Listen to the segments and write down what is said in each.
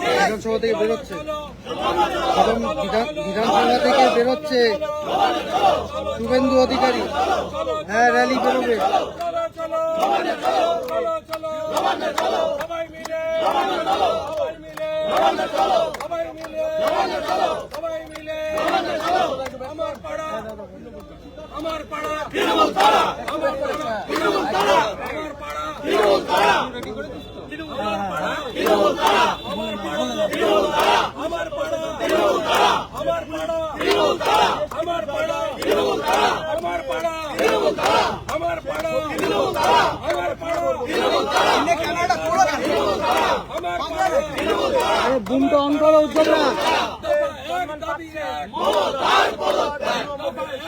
বিধানসভা থেকে বেরোচ্ছে। বিধানসভা থেকে বেরোচ্ছে শুভেন্দু অধিকারী। হ্যাঁ র্যালি বেরোবে। আমার পাড়া আমার পাড়া। আমার পাড়া। আমার পাড়া। আমার পাড়া। আমার পাড়া। আমার পাড়া। আমার পাড়া। আরে বুমটা অন করো উজ্জ্বল না এক দাবি এক। মমতার পদত্যাগ।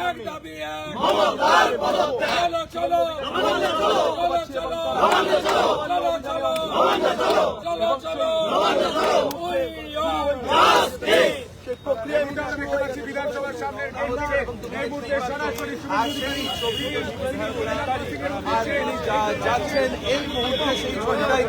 এক দাবি এক। মমতার পদত্যাগ। চলো চলো। চলো। চলো চলো। চলো। চলো চলো। চলো। উই আর দেখতে পাচ্ছি বিধানসভার সামনে এই মুহূর্তে সরাসরি যাচ্ছেন এই মুহূর্তে সেই